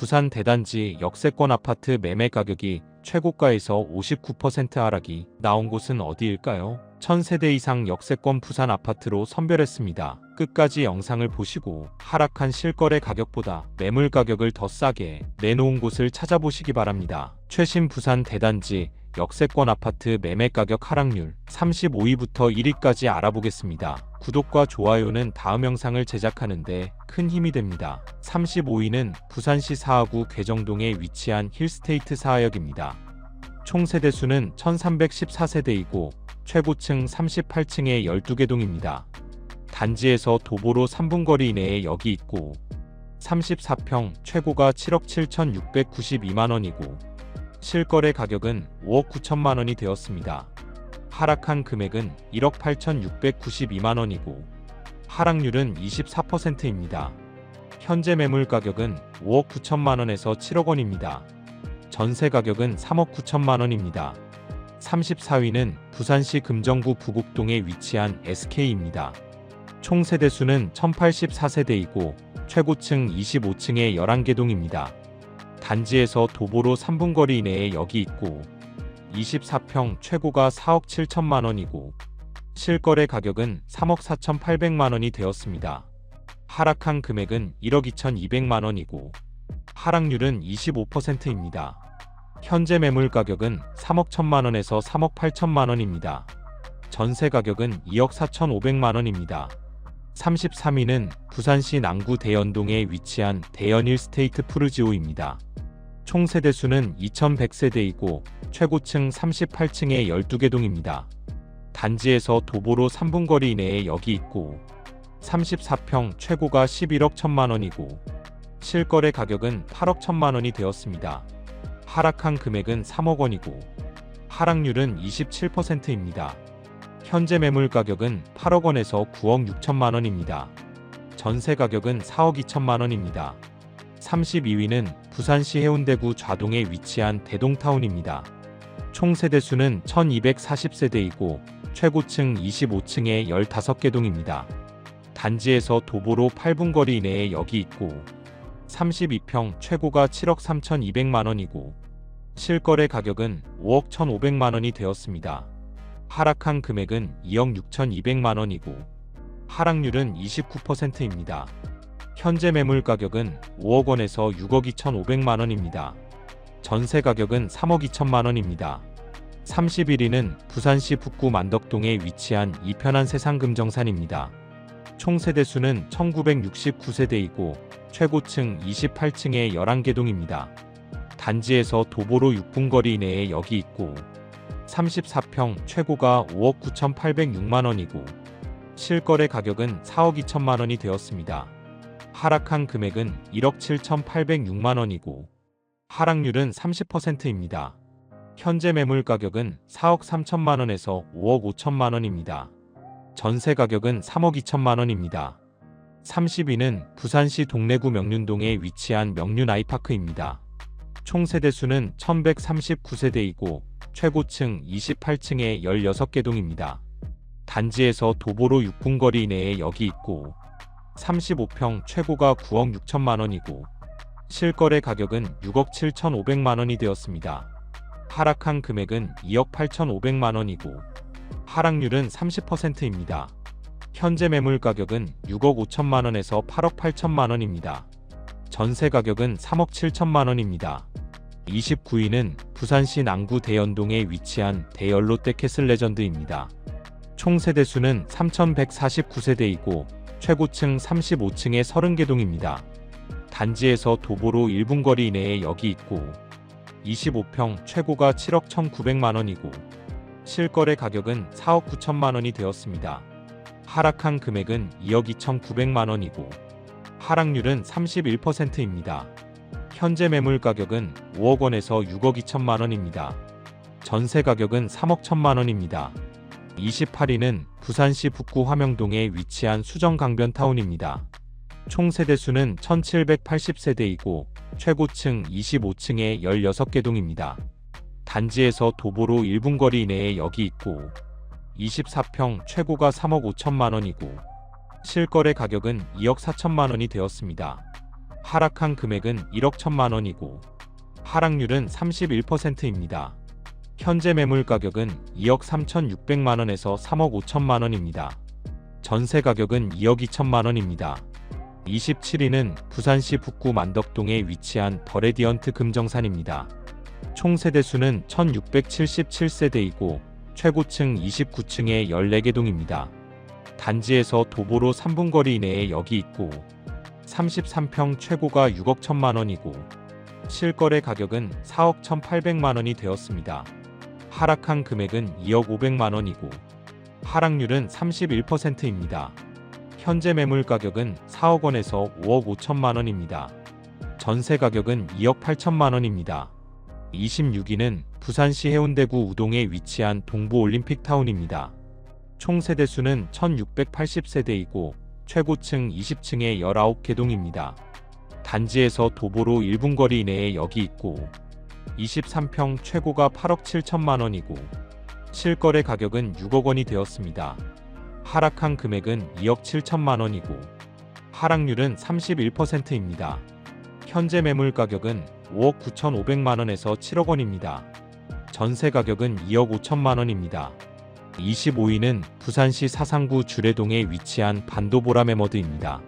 부산 대단지 역세권 아파트 매매 가격이 최고가에서 59% 하락이 나온 곳은 어디일까요? 1000세대 이상 역세권 부산 아파트로 선별했습니다. 끝까지 영상을 보시고 하락한 실거래 가격보다 매물 가격을 더 싸게 내놓은 곳을 찾아보시기 바랍니다. 최신 부산 대단지 역세권 아파트 매매 가격 하락률 35위부터 1위까지 알아보겠습니다. 구독과 좋아요는 다음 영상을 제작하는데 큰 힘이 됩니다. 35위는 부산시 사하구 괴정동에 위치한 힐스테이트 사하역입니다. 총 세대수는 1314세대이고 최고층 38층에 12개 동입니다. 단지에서 도보로 3분 거리 이내에 역이 있고 34평 최고가 7억 7,692만 원이고 실거래 가격은 5억 9천만 원이 되었습니다. 하락한 금액은 1억 8,692만 원이고 하락률은 24%입니다. 현재 매물 가격은 5억 9천만 원에서 7억 원입니다. 전세 가격은 3억 9천만 원입니다. 34위는 부산시 금정구 부곡동에 위치한 SK입니다. 총 세대수는 1084세대이고 최고층 25층에 11개 동입니다. 단지에서 도보로 3분 거리 이내에 역이 있고 24평 최고가 4억 7천만 원이고 실거래 가격은 3억 4천8백만 원이 되었습니다. 하락한 금액은 1억 2천2백만 원이고 하락률은 25%입니다. 현재 매물 가격은 3억 1천만 원에서 3억 8천만 원입니다. 전세 가격은 2억 4천5백만 원입니다. 33위는 부산시 남구 대연동에 위치한 대연 힐스테이트 푸르지오입니다. 총 세대수는 2100세대이고 최고층 38층에 12개 동입니다. 단지에서 도보로 3분 거리 이내에 역이 있고 34평 최고가 11억 1천만 원이고 실거래 가격은 8억 1천만 원이 되었습니다. 하락한 금액은 3억 원이고 하락률은 27%입니다. 현재 매물 가격은 8억 원에서 9억 6천만 원입니다. 전세 가격은 4억 2천만 원입니다. 32위는 부산시 해운대구 좌동에 위치한 대동타운입니다. 총 세대수는 1240세대이고 최고층 25층에 15개 동입니다. 단지에서 도보로 8분 거리 이내에 역이 있고 32평 최고가 7억 3,200만 원이고 실거래 가격은 5억 1,500만 원이 되었습니다. 하락한 금액은 2억 6,200만 원이고 하락률은 29%입니다. 현재 매물 가격은 5억 원에서 6억 2,500만 원입니다. 전세 가격은 3억 2천만 원입니다. 31위는 부산시 북구 만덕동에 위치한 이편한 세상금정산입니다. 총 세대수는 1969세대이고 최고층 28층에 11개 동입니다. 단지에서 도보로 6분 거리 이내에 역이 있고 34평 최고가 5억 9,806만 원이고 실거래 가격은 4억 2천만 원이 되었습니다. 하락한 금액은 1억 7,806만 원이고 하락률은 30%입니다. 현재 매물 가격은 4억 3천만 원에서 5억 5천만 원입니다. 전세 가격은 3억 2천만 원입니다. 30위는 부산시 동래구 명륜동에 위치한 명륜 아이파크입니다. 총 세대수는 1139세대이고 최고층 28층에 16개 동입니다. 단지에서 도보로 6분 거리 이내에 역이 있고 35평 최고가 9억 6천만 원이고 실거래 가격은 6억 7천5백만 원이 되었습니다. 하락한 금액은 2억 8천5백만 원이고 하락률은 30%입니다. 현재 매물 가격은 6억 5천만 원에서 8억 8천만 원입니다. 전세 가격은 3억 7천만 원입니다. 29위는 부산시 남구 대연동에 위치한 대연 롯데캐슬 레전드입니다. 총 세대수는 3,149세대이고 최고층 35층에 30개 동입니다. 단지에서 도보로 1분 거리 이내에 역이 있고 25평 최고가 7억 1,900만 원이고 실거래 가격은 4억 9천만 원이 되었습니다. 하락한 금액은 2억 2,900만 원이고 하락률은 31%입니다. 현재 매물 가격은 5억 원에서 6억 2천만 원입니다. 전세 가격은 3억 1천만 원입니다. 28위는 부산시 북구 화명동에 위치한 수정강변타운입니다. 총 세대수는 1780세대이고 최고층 25층에 16개 동입니다. 단지에서 도보로 1분 거리 이내에 역이 있고 24평 최고가 3억 5천만 원이고 실거래 가격은 2억 4천만 원이 되었습니다. 하락한 금액은 1억 1천만 원이고 하락률은 31%입니다. 현재 매물 가격은 2억 3,600만 원에서 3억 5천만 원입니다. 전세 가격은 2억 2천만 원입니다. 27위는 부산시 북구 만덕동에 위치한 더레디언트 금정산입니다. 총 세대수는 1677세대이고 최고층 29층에 14개 동입니다. 단지에서 도보로 3분 거리 이내에 역이 있고 33평 최고가 6억 1천만 원이고 실거래 가격은 4억 1,800만 원이 되었습니다. 하락한 금액은 2억 500만 원이고 하락률은 31%입니다. 현재 매물 가격은 4억 원에서 5억 5천만 원입니다. 전세 가격은 2억 8천만 원입니다. 26위는 부산시 해운대구 우동에 위치한 동부올림픽타운입니다. 총 세대수는 1680세대이고 최고층 20층에 19개 동입니다. 단지에서 도보로 1분 거리 이내에 역이 있고 23평 최고가 8억 7천만 원이고 실거래 가격은 6억 원이 되었습니다. 하락한 금액은 2억 7천만 원이고 하락률은 31%입니다. 현재 매물 가격은 5억 9천5백만 원에서 7억 원입니다. 전세 가격은 2억 5천만 원입니다. 25위는 부산시 사상구 주례동에 위치한 반도보라 메머드입니다.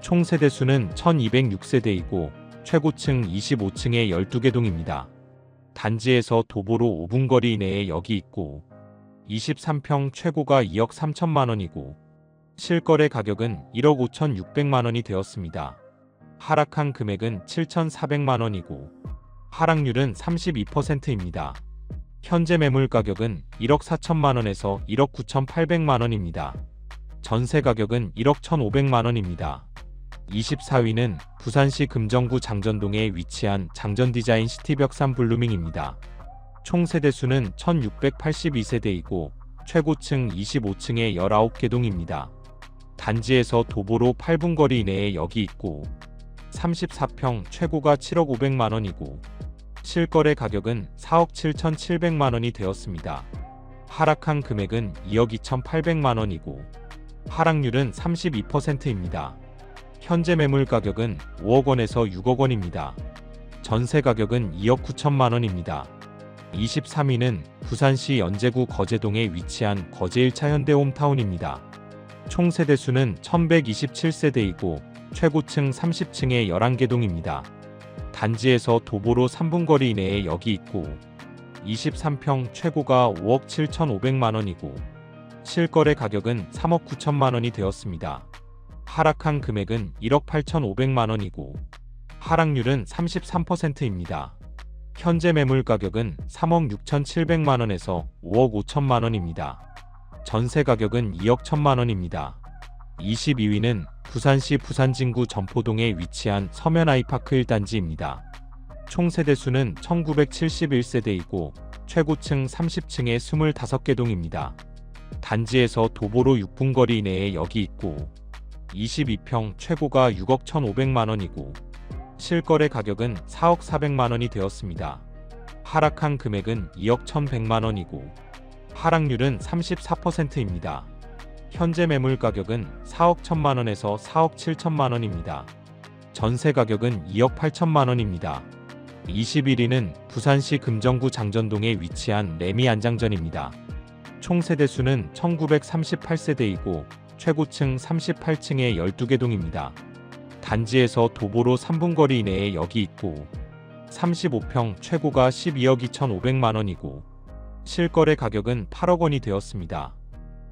총 세대수는 1206세대이고 최고층 25층에 12개 동입니다. 단지에서 도보로 5분 거리 이내에 역이 있고 23평 최고가 2억 3천만 원이고 실거래 가격은 1억 5천6백만 원이 되었습니다. 하락한 금액은 7,400만 원이고 하락률은 32%입니다. 현재 매물 가격은 1억 4천만 원에서 1억 9천8백만 원입니다. 전세 가격은 1억 1,500만 원입니다. 24위는 부산시 금정구 장전동에 위치한 장전디자인 시티벽산 블루밍입니다. 총 세대수는 1682세대이고 최고층 25층에 19개 동입니다. 단지에서 도보로 8분 거리 이내에 역이 있고 34평 최고가 7억 500만 원이고 실거래 가격은 4억 7,700만 원이 되었습니다. 하락한 금액은 2억 2,800만 원이고 하락률은 32%입니다. 현재 매물 가격은 5억 원에서 6억 원입니다. 전세 가격은 2억 9천만 원입니다. 23위는 부산시 연제구 거제동에 위치한 거제 1차 현대 홈타운입니다. 총 세대 수는 1127세대이고 최고층 30층에 11개 동입니다. 단지에서 도보로 3분 거리 이내에 역이 있고 23평 최고가 5억 7천5백만 원이고 실거래 가격은 3억 9천만 원이 되었습니다. 하락한 금액은 1억 8천5백만 원이고 하락률은 33%입니다. 현재 매물 가격은 3억 6천7백만 원에서 5억 5천만 원입니다. 전세 가격은 2억 1천만 원입니다. 22위는 부산시 부산진구 점포동에 위치한 서면 아이파크 1단지입니다. 총 세대수는 1971세대이고 최고층 30층에 25개 동입니다. 단지에서 도보로 6분 거리 이내에 역이 있고 22평 최고가 6억 1,500만 원이고 실거래 가격은 4억 400만 원이 되었습니다. 하락한 금액은 2억 1,100만 원이고 하락률은 34%입니다. 현재 매물 가격은 4억 1천만 원에서 4억 7천만 원입니다. 전세 가격은 2억 8천만 원입니다. 21위는 부산시 금정구 장전동에 위치한 레미 안장전입니다. 총 세대수는 1938세대이고 최고층 38층에 12개 동입니다. 단지에서 도보로 3분 거리 이내에 역이 있고 35평 최고가 12억 2천5백만 원이고 실거래 가격은 8억 원이 되었습니다.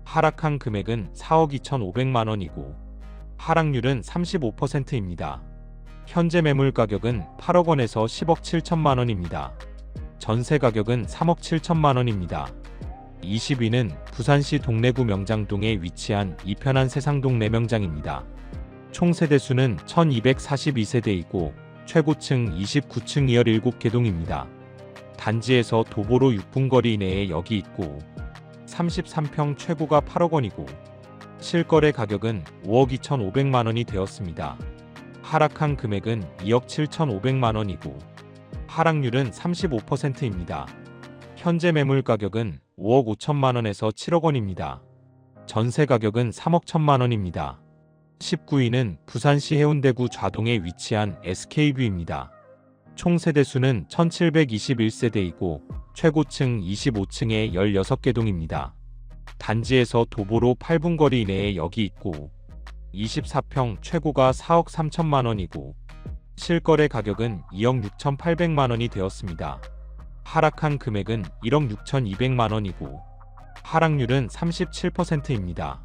하락한 금액은 4억 2천5백만 원이고 하락률은 35%입니다. 현재 매물 가격은 8억 원에서 10억 7천만 원입니다. 전세 가격은 3억 7천만 원입니다. 20위는 부산시 동래구 명장동에 위치한 이편한 세상동 내명장입니다. 총 세대수는 1242세대이고 최고층 29층 2열 7개 동입니다. 단지에서 도보로 6분 거리 이내에 역이 있고 33평 최고가 8억 원이고 실거래 가격은 5억 2천5백만 원이 되었습니다. 하락한 금액은 2억 7천5백만 원이고 하락률은 35%입니다. 현재 매물 가격은 5억 5천만 원에서 7억 원입니다. 전세 가격은 3억 1천만 원입니다. 19위는 부산시 해운대구 좌동에 위치한 SK뷰입니다. 총 세대수는 1721세대이고 최고층 25층에 16개 동입니다. 단지에서 도보로 8분 거리 내에 역이 있고 24평 최고가 4억 3천만 원이고 실거래 가격은 2억 6,800만 원이 되었습니다. 하락한 금액은 1억 6,200만 원이고 하락률은 37%입니다.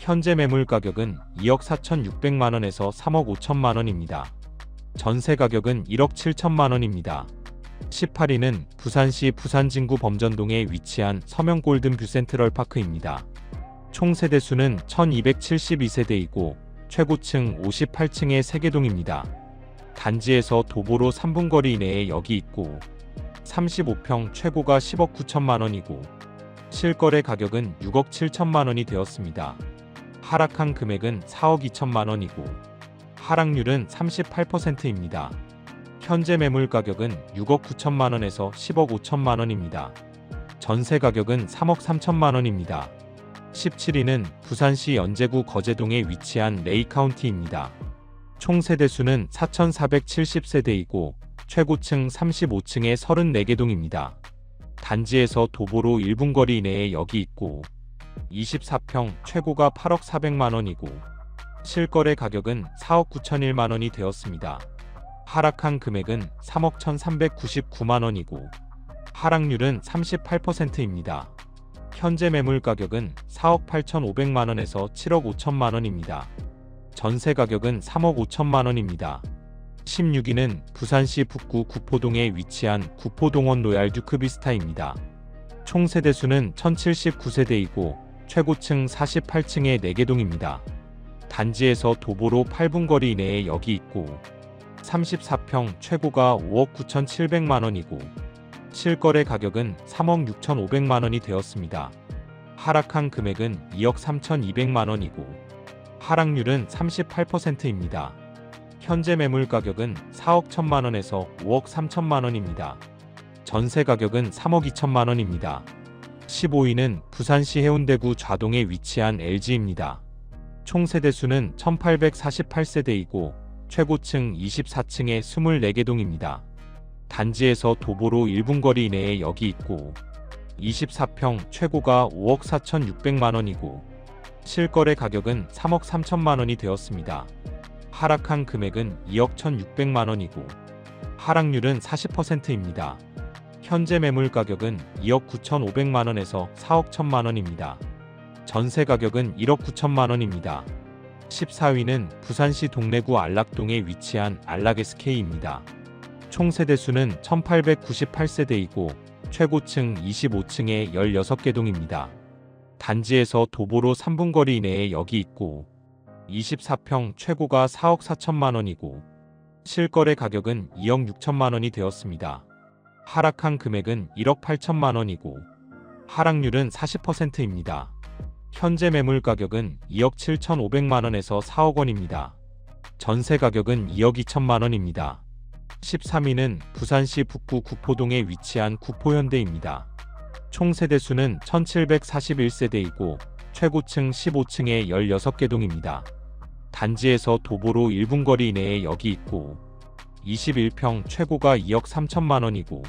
현재 매물 가격은 2억 4,600만 원에서 3억 5천만 원입니다. 전세 가격은 1억 7천만 원입니다. 18위는 부산시 부산진구 범전동에 위치한 서명 골든 뷰 센트럴 파크입니다. 총 세대 수는 1272세대이고 최고층 58층의 3개동입니다. 단지에서 도보로 3분 거리 내에 역이 있고 35평 최고가 10억 9천만 원이고 실거래 가격은 6억 7천만 원이 되었습니다. 하락한 금액은 4억 2천만 원이고 하락률은 38%입니다. 현재 매물 가격은 6억 9천만 원에서 10억 5천만 원입니다. 전세 가격은 3억 3천만 원입니다. 17위는 부산시 연제구 거제동에 위치한 레이카운티입니다. 총 세대수는 4,470세대이고 최고층 35층에 34개 동입니다. 단지에서 도보로 1분 거리 내에 역이 있고 24평 최고가 8억 400만 원이고 실거래 가격은 4억 9천일만 원이 되었습니다. 하락한 금액은 3억 1,399만 원이고 하락률은 38%입니다. 현재 매물 가격은 4억 8,500만 원에서 7억 5천만 원입니다. 전세 가격은 3억 5천만 원입니다. 16위는 부산시 북구 구포동에 위치한 구포동원 로얄 듀크비스타입니다. 총 세대수는 1079세대이고 최고층 48층의 4개 동입니다. 단지에서 도보로 8분 거리 내에 역이 있고 34평 최고가 5억 9,700만 원이고 실거래 가격은 3억 6,500만 원이 되었습니다. 하락한 금액은 2억 3,200만 원이고 하락률은 38%입니다. 현재 매물 가격은 4억 1천만 원에서 5억 3천만 원입니다. 전세 가격은 3억 2천만 원입니다. 15위는 부산시 해운대구 좌동에 위치한 LG입니다. 총 세대 수는 1848세대이고 최고층 24층에 24개 동입니다. 단지에서 도보로 1분 거리 내에 역이 있고 24평 최고가 5억 4,600만 원이고 실거래 가격은 3억 3천만 원이 되었습니다. 하락한 금액은 2억 1,600만 원이고 하락률은 40%입니다. 현재 매물 가격은 2억 9,500만 원에서 4억 1천만 원입니다. 전세 가격은 1억 9천만 원입니다. 14위는 부산시 동래구 안락동에 위치한 안락SK입니다. 총 세대수는 1898세대이고 최고층 25층에 16개 동입니다. 단지에서 도보로 3분 거리 내에 역이 있고 24평 최고가 4억 4천만 원이고 실거래 가격은 2억 6천만 원이 되었습니다. 하락한 금액은 1억 8천만 원이고 하락률은 40%입니다. 현재 매물 가격은 2억 7천5백만 원에서 4억 원입니다. 전세 가격은 2억 2천만 원입니다. 13위는 부산시 북구 구포동에 위치한 구포현대입니다. 총 세대수는 1741세대이고 최고층 15층에 16개 동입니다. 단지에서 도보로 1분 거리 내에 역이 있고 21평 최고가 2억 3천만 원이고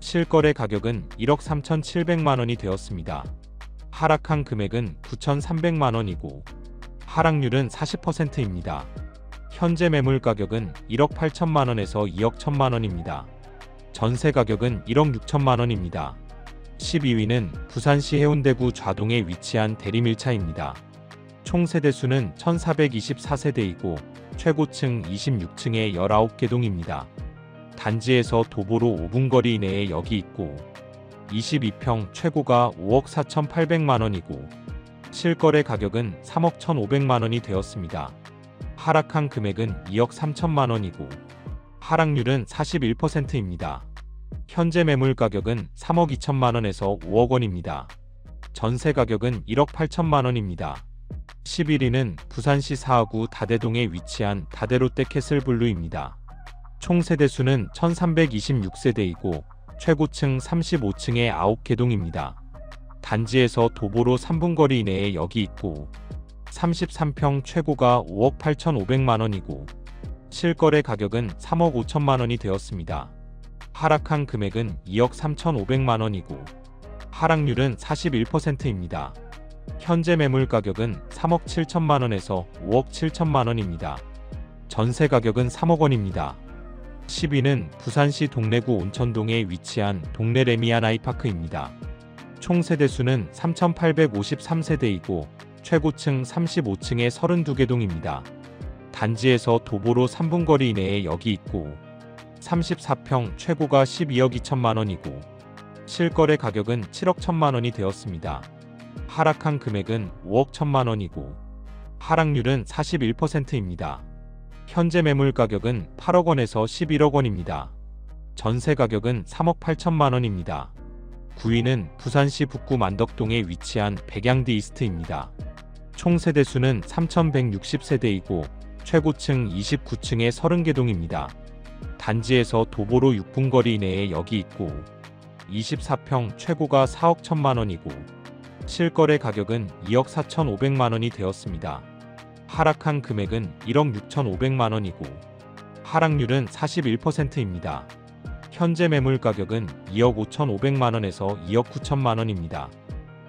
실거래 가격은 1억 3천7백만 원이 되었습니다. 하락한 금액은 9,300만 원이고 하락률은 40%입니다. 현재 매물 가격은 1억 8천만 원에서 2억 1천만 원입니다. 전세 가격은 1억 6천만 원입니다. 12위는 부산시 해운대구 좌동에 위치한 대리밀차입니다. 총 세대수는 1424세대이고 최고층 26층에 19개 동입니다. 단지에서 도보로 5분 거리 내에 역이 있고 22평 최고가 5억 4,800만 원이고 실거래 가격은 3억 1,500만 원이 되었습니다. 하락한 금액은 2억 3천만 원이고 하락률은 41%입니다. 현재 매물 가격은 3억 2천만 원에서 5억 원입니다. 전세 가격은 1억 8천만 원입니다. 11위는 부산시 사하구 다대동에 위치한 다대롯데 캐슬블루입니다. 총 세대수는 1326세대이고 최고층 35층에 9개 동입니다. 단지에서 도보로 3분 거리 내에 역이 있고 33평 최고가 5억 8,500만 원이고 실거래 가격은 3억 5천만 원이 되었습니다. 하락한 금액은 2억 3,500만 원이고 하락률은 41%입니다. 현재 매물 가격은 3억 7천만 원에서 5억 7천만 원입니다. 전세 가격은 3억 원입니다. 10위는 부산시 동래구 온천동에 위치한 동래 레미안 아이파크입니다. 총 세대 수는 3,853세대이고 최고층 35층에 32개 동입니다. 단지에서 도보로 3분 거리 이내에 여기 있고 34평 최고가 12억 2천만 원이고 실거래 가격은 7억 1천만 원이 되었습니다. 하락한 금액은 5억 1천만 원이고 하락률은 41%입니다. 현재 매물 가격은 8억 원에서 11억 원입니다. 전세 가격은 3억 8천만 원입니다. 9위는 부산시 북구 만덕동에 위치한 백양디 이스트입니다. 총 세대수는 3,160세대이고 최고층 29층의 30개 동입니다. 단지에서 도보로 6분 거리 이내에 여기 있고 24평 최고가 4억 1천만 원이고 실거래 가격은 2억 4천5백만 원이 되었습니다. 하락한 금액은 1억 6천5백만 원이고 하락률은 41%입니다. 현재 매물 가격은 2억 5천5백만 원에서 2억 9천만 원입니다.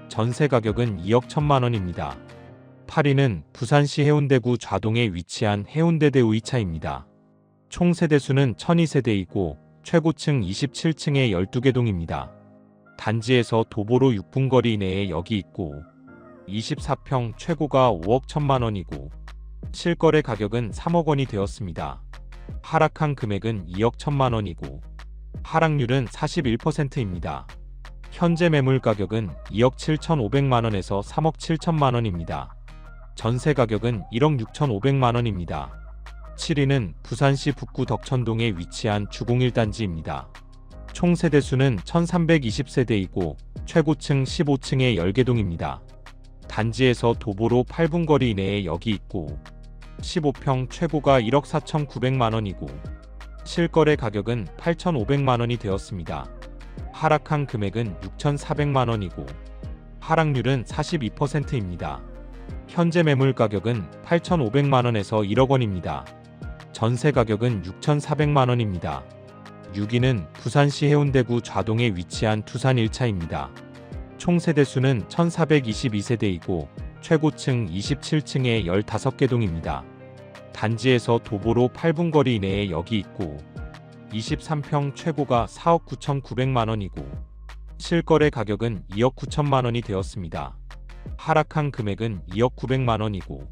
전세 가격은 2억 1천만 원입니다. 8위는 부산시 해운대구 좌동에 위치한 해운대대 우이차입니다. 총 세대수는 1002세대이고 최고층 27층에 12개 동입니다. 단지에서 도보로 6분 거리 이내에 여기 있고 24평 최고가 5억 1천만 원이고 실거래 가격은 3억 원이 되었습니다. 하락한 금액은 2억 1천만 원이고 하락률은 41%입니다. 현재 매물 가격은 2억 7천5백만 원에서 3억 7천만 원입니다. 전세 가격은 1억 6천5백만 원입니다. 7위는 부산시 북구 덕천동에 위치한 주공 1단지입니다. 총 세대수는 1320세대이고 최고층 15층의 10개 동입니다. 단지에서 도보로 8분 거리 이내에 여기 있고 15평 최고가 1억 4천9백만 원이고 실거래 가격은 8,500만 원이 되었습니다. 하락한 금액은 6,400만 원이고 하락률은 42%입니다. 현재 매물 가격은 8,500만 원에서 1억 원입니다. 전세 가격은 6,400만 원입니다. 6위는 부산시 해운대구 좌동에 위치한 두산 1차입니다. 총 세대수는 1422세대이고 최고층 27층에 15개 동입니다. 단지에서 도보로 8분 거리 이내에 여기 있고 23평 최고가 4억 9천9백만 원이고 실거래 가격은 2억 9천만 원이 되었습니다. 하락한 금액은 2억 9백만 원이고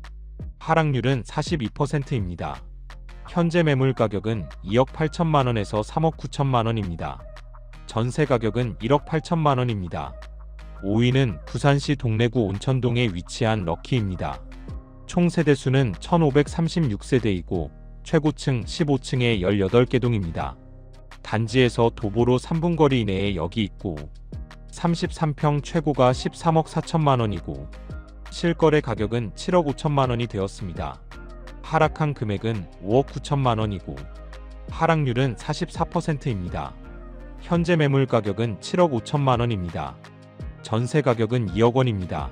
하락률은 42%입니다. 현재 매물 가격은 2억 8천만 원에서 3억 9천만 원입니다. 전세 가격은 1억 8천만 원입니다. 5위는 부산시 동래구 온천동에 위치한 럭키입니다. 총 세대 수는 1536세대이고 최고층 15층에 18개 동입니다. 단지에서 도보로 3분 거리 이내에 여기 있고 33평 최고가 13억 4천만 원이고 실거래 가격은 7억 5천만 원이 되었습니다. 하락한 금액은 5억 9천만 원이고 하락률은 44%입니다. 현재 매물 가격은 7억 5천만 원입니다. 전세 가격은 2억 원입니다.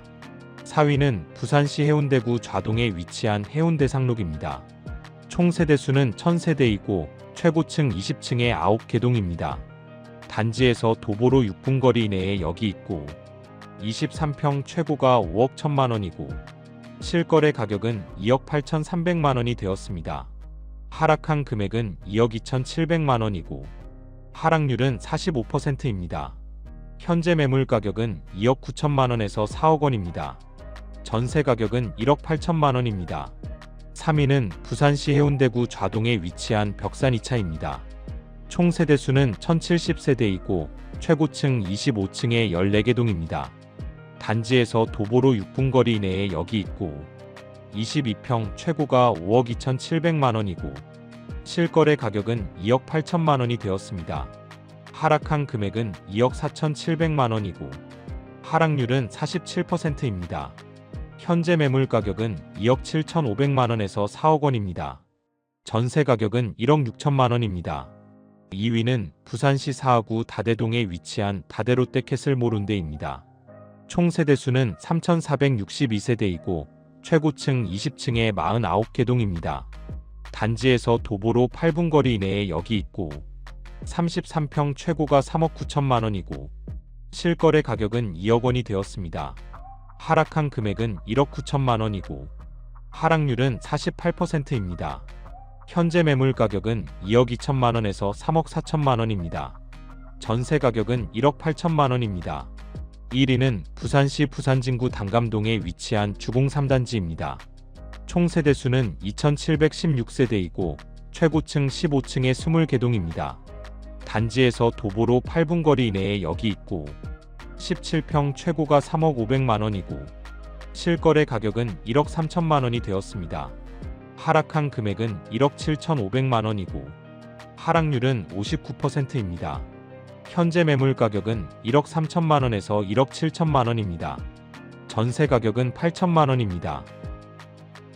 4위는 부산시 해운대구 좌동에 위치한 해운대 상록입니다. 총 세대수는 1000세대이고 최고층 20층에 9개 동입니다. 단지에서 도보로 6분 거리 이내에 여기 있고 23평 최고가 5억 1천만 원이고 실거래 가격은 2억 8천3백만 원이 되었습니다. 하락한 금액은 2억 2천7백만 원이고 하락률은 45%입니다. 현재 매물 가격은 2억 9천만 원에서 4억 원입니다. 전세 가격은 1억 8천만 원입니다. 3위는 부산시 해운대구 좌동에 위치한 벽산 2차입니다. 총 세대수는 1070세대이고 최고층 25층에 14개 동입니다. 단지에서 도보로 6분 거리 이내에 여기 있고 22평 최고가 5억 2천7백만 원이고 실거래 가격은 2억 8천만 원이 되었습니다. 하락한 금액은 2억 4천7백만 원이고 하락률은 47%입니다. 현재 매물 가격은 2억 7천5백만 원에서 4억 원입니다. 전세 가격은 1억 6천만 원입니다. 2위는 부산시 사하구 다대동에 위치한 다대롯데캐슬 모룬데입니다. 총 세대수는 3,462세대이고 최고층 20층에 49개 동입니다. 단지에서 도보로 8분 거리 이내에 여기 있고 33평 최고가 3억 9천만 원이고 실거래 가격은 2억 원이 되었습니다. 하락한 금액은 1억 9천만 원이고 하락률은 48%입니다. 현재 매물 가격은 2억 2천만 원에서 3억 4천만 원입니다. 전세 가격은 1억 8천만 원입니다. 1위는 부산시 부산진구 당감동에 위치한 주공 3단지입니다. 총 세대수는 2716세대이고 최고층 15층에 20개동입니다. 단지에서 도보로 8분 거리 이내에 여기 있고 17평 최고가 3억 500만 원이고 실거래 가격은 1억 3천만 원이 되었습니다. 하락한 금액은 1억 7천 5백만 원이고 하락률은 59%입니다. 현재 매물 가격은 1억 3천만 원에서 1억 7천만 원입니다. 전세 가격은 8천만 원입니다.